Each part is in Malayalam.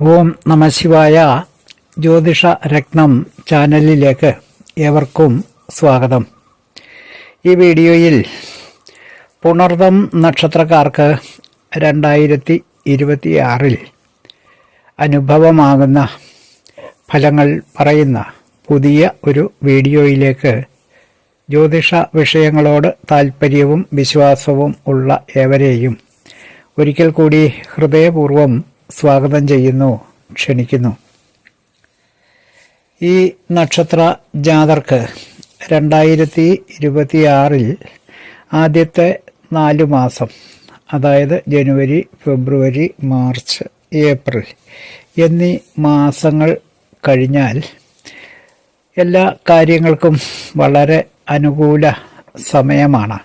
ഓം നമശിവായ ജ്യോതിഷ രത്നം ചാനലിലേക്ക് ഏവർക്കും സ്വാഗതം. ഈ വീഡിയോയിൽ പുണർദം നക്ഷത്രക്കാർക്ക് രണ്ടായിരത്തി ഇരുപത്തിയാറിൽ അനുഭവമാകുന്ന ഫലങ്ങൾ പറയുന്ന പുതിയ ഒരു വീഡിയോയിലേക്ക് ജ്യോതിഷ വിഷയങ്ങളോട് താൽപ്പര്യവും വിശ്വാസവും ഉള്ള ഏവരെയും ഒരിക്കൽ കൂടി ഹൃദയപൂർവം സ്വാഗതം ചെയ്യുന്നു ക്ഷണിക്കുന്നു. ഈ നക്ഷത്ര ജാതർക്ക് രണ്ടായിരത്തി ഇരുപത്തിയാറിൽ ആദ്യത്തെ നാല് മാസം അതായത് ജനുവരി ഫെബ്രുവരി മാർച്ച് ഏപ്രിൽ എന്നീ മാസങ്ങൾ കഴിഞ്ഞാൽ എല്ലാ കാര്യങ്ങൾക്കും വളരെ അനുകൂല സമയമാണ്.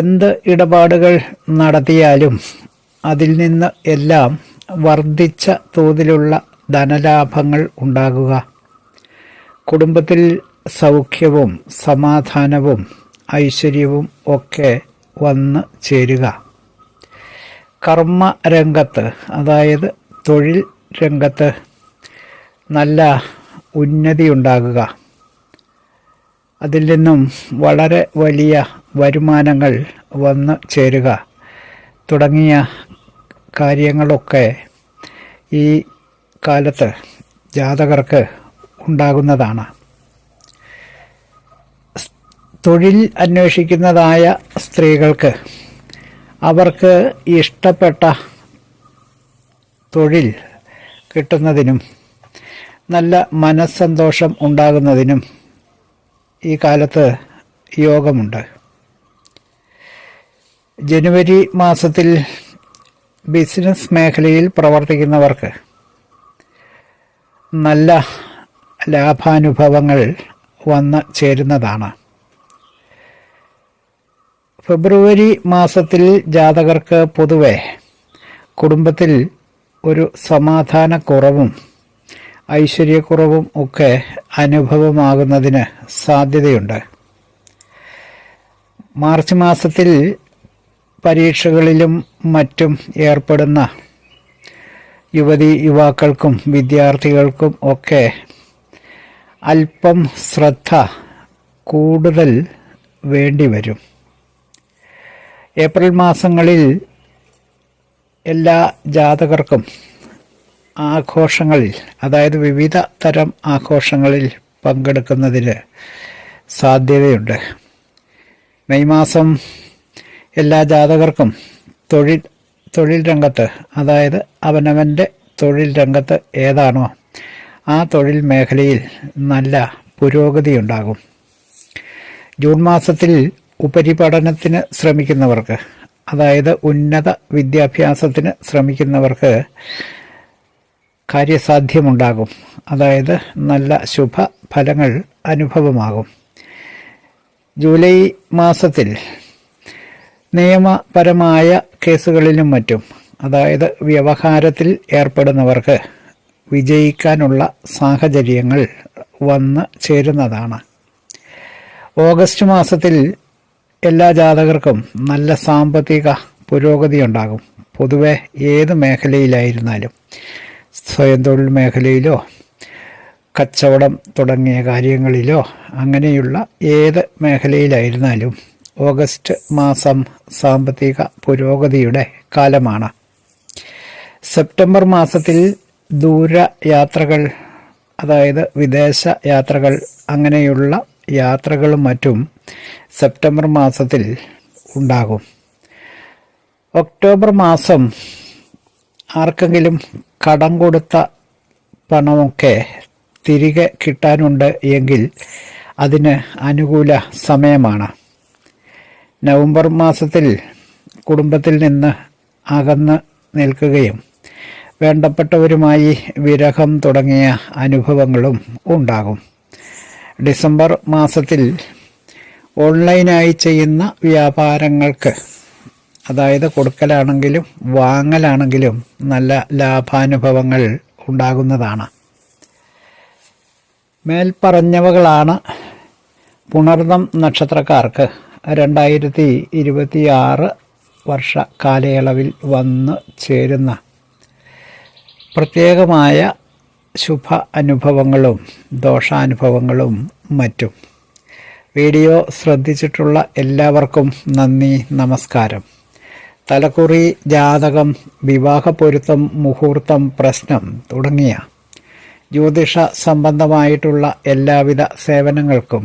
എന്ത് ഇടപാടുകൾ നടത്തിയാലും അതിൽ നിന്ന് എല്ലാം വർദ്ധിച്ച തോതിലുള്ള ധനലാഭങ്ങൾ ഉണ്ടാകുക. കുടുംബത്തിൽ സൗഖ്യവും സമാധാനവും ഐശ്വര്യവും ഒക്കെ വന്ന് ചേരുക. കർമ്മ രംഗത്ത് അതായത് തൊഴിൽ രംഗത്ത് നല്ല ഉന്നതി ഉണ്ടാകുക. അതിൽ നിന്നും വളരെ വലിയ വരുമാനങ്ങൾ വന്ന് ചേരുക. തുടങ്ങിയ കാര്യങ്ങളൊക്കെ ഈ കാലത്ത് ജാതകർക്ക് ഉണ്ടാകുന്നതാണ്. തൊഴിൽ അന്വേഷിക്കുന്നതായ സ്ത്രീകൾക്ക് അവർക്ക് ഇഷ്ടപ്പെട്ട തൊഴിൽ കിട്ടുന്നതിനും നല്ല മനസ്സന്തോഷം ഉണ്ടാകുന്നതിനും ഈ കാലത്ത് യോഗമുണ്ട്. ജനുവരി മാസത്തിൽ ബിസിനസ് മേഖലയിൽ പ്രവർത്തിക്കുന്നവർക്ക് നല്ല ലാഭാനുഭവങ്ങൾ വന്ന് ചേരുന്നതാണ്. ഫെബ്രുവരി മാസത്തിൽ ജാതകർക്ക് പൊതുവെ കുടുംബത്തിൽ ഒരു സമാധാനക്കുറവും ഐശ്വര്യക്കുറവും ഒക്കെ അനുഭവമാകുന്നതിന് സാധ്യതയുണ്ട്. മാർച്ച് മാസത്തിൽ പരീക്ഷകളിലും മറ്റും ഏർപ്പെടുന്ന യുവതി യുവാക്കൾക്കും വിദ്യാർത്ഥികൾക്കും ഒക്കെ അല്പം ശ്രദ്ധ കൂടുതൽ വേണ്ടിവരും ഏപ്രിൽ മാസങ്ങളിൽ എല്ലാ ജാതകർക്കും ആഘോഷങ്ങളിൽ അതായത് വിവിധ തരം ആഘോഷങ്ങളിൽ പങ്കെടുക്കുന്നതിന് സാധ്യതയുണ്ട്. മെയ് മാസം എല്ലാ ജാതകർക്കും തൊഴിൽ തൊഴിൽ രംഗത്ത് അതായത് അവനവന്റെ തൊഴിൽ രംഗത്ത് ഏതാണോ ആ തൊഴിൽ മേഖലയിൽ നല്ല പുരോഗതി ഉണ്ടാകും. ജൂൺ മാസത്തിൽ ഉപരിപഠനത്തിന് ശ്രമിക്കുന്നവർക്ക് അതായത് ഉന്നത വിദ്യാഭ്യാസത്തിന് ശ്രമിക്കുന്നവർക്ക് കാര്യസാധ്യമുണ്ടാകും. അതായത് നല്ല ശുഭ ഫലങ്ങൾ അനുഭവമാകും. ജൂലൈ മാസത്തിൽ നിയമപരമായ കേസുകളിലും മറ്റും അതായത് വ്യവഹാരത്തിൽ ഏർപ്പെടുന്നവർക്ക് വിജയിക്കാനുള്ള സാഹചര്യങ്ങൾ വന്ന് ചേരുന്നതാണ്. ഓഗസ്റ്റ് മാസത്തിൽ എല്ലാ ജാതകർക്കും നല്ല സാമ്പത്തിക പുരോഗതി ഉണ്ടാകും പൊതുവെ ഏത് മേഖലയിലായിരുന്നാലും സ്വയം തൊഴിൽ മേഖലയിലോ കച്ചവടം തുടങ്ങിയ കാര്യങ്ങളിലോ അങ്ങനെയുള്ള ഏത് മേഖലയിലായിരുന്നാലും ഓഗസ്റ്റ് മാസം സാമ്പത്തിക പുരോഗതിയുടെ കാലമാണ്. സെപ്റ്റംബർ മാസത്തിൽ ദൂരയാത്രകൾ അതായത് വിദേശ യാത്രകൾ അങ്ങനെയുള്ള യാത്രകളും മറ്റും സെപ്റ്റംബർ മാസത്തിൽ ഉണ്ടാകും. ഒക്ടോബർ മാസം ആർക്കെങ്കിലും കടം കൊടുത്ത പണമൊക്കെ തിരികെ കിട്ടാനുണ്ട് എങ്കിൽ അതിന് അനുകൂല സമയമാണ്. നവംബർ മാസത്തിൽ കുടുംബത്തിൽ നിന്ന് അകന്ന് നിൽക്കുകയും വേണ്ടപ്പെട്ടവരുമായി വിരഹം തുടങ്ങിയ അനുഭവങ്ങളും ഉണ്ടാകും. ഡിസംബർ മാസത്തിൽ ഓൺലൈനായി ചെയ്യുന്ന വ്യാപാരങ്ങൾക്ക് അതായത് കൊടുക്കലാണെങ്കിലും വാങ്ങലാണെങ്കിലും നല്ല ലാഭാനുഭവങ്ങൾ ഉണ്ടാകുന്നതാണ്. മേൽപ്പറഞ്ഞവകളാണ് പുണർദം നക്ഷത്രക്കാർക്ക് രണ്ടായിരത്തി ഇരുപത്തിയാറ് വർഷ കാലയളവിൽ വന്ന് ചേരുന്ന പ്രത്യേകമായ ശുഭ അനുഭവങ്ങളും ദോഷാനുഭവങ്ങളും മറ്റും. വീഡിയോ ശ്രദ്ധിച്ചിട്ടുള്ള എല്ലാവർക്കും നന്ദി നമസ്കാരം. തലക്കുറി ജാതകം വിവാഹപ്പൊരുത്തം മുഹൂർത്തം പ്രശ്നം തുടങ്ങിയ ജ്യോതിഷ സംബന്ധമായിട്ടുള്ള എല്ലാവിധ സേവനങ്ങൾക്കും